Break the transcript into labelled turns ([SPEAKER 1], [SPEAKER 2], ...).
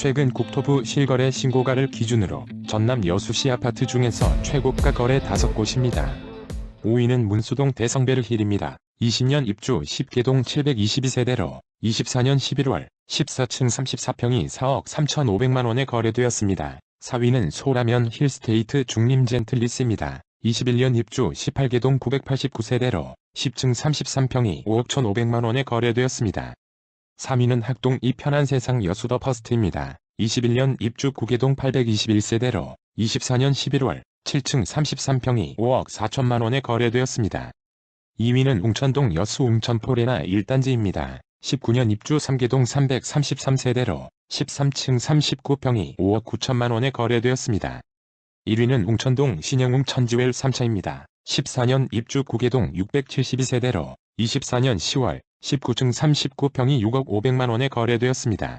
[SPEAKER 1] 최근 국토부 실거래 신고가를 기준으로 전남 여수시 아파트 중에서 최고가 거래 5곳입니다. 5위는 문수동 대성베르 힐입니다. 20년 입주 10개동 722세대로 24년 11월 14층 34평이 4억 3,500만원에 거래되었습니다. 4위는 소라면 힐스테이트 중림 젠틀리스입니다. 21년 입주 18개동 989세대로 10층 33평이 5억 1,500만원에 거래되었습니다. 3위는 학동 이 편한 세상 여수더 퍼스트입니다. 21년 입주 9개동 821세대로 24년 11월 7층 33평이 5억 4천만원에 거래되었습니다. 2위는 웅천동 여수 웅천포레나 1단지입니다. 19년 입주 3개동 333세대로 13층 39평이 5억 9천만원에 거래되었습니다. 1위는 웅천동 신영웅 천지웰 3차입니다. 14년 입주 9개동 672세대로 24년 10월 19층 39평이 6억 500만원에 거래되었습니다.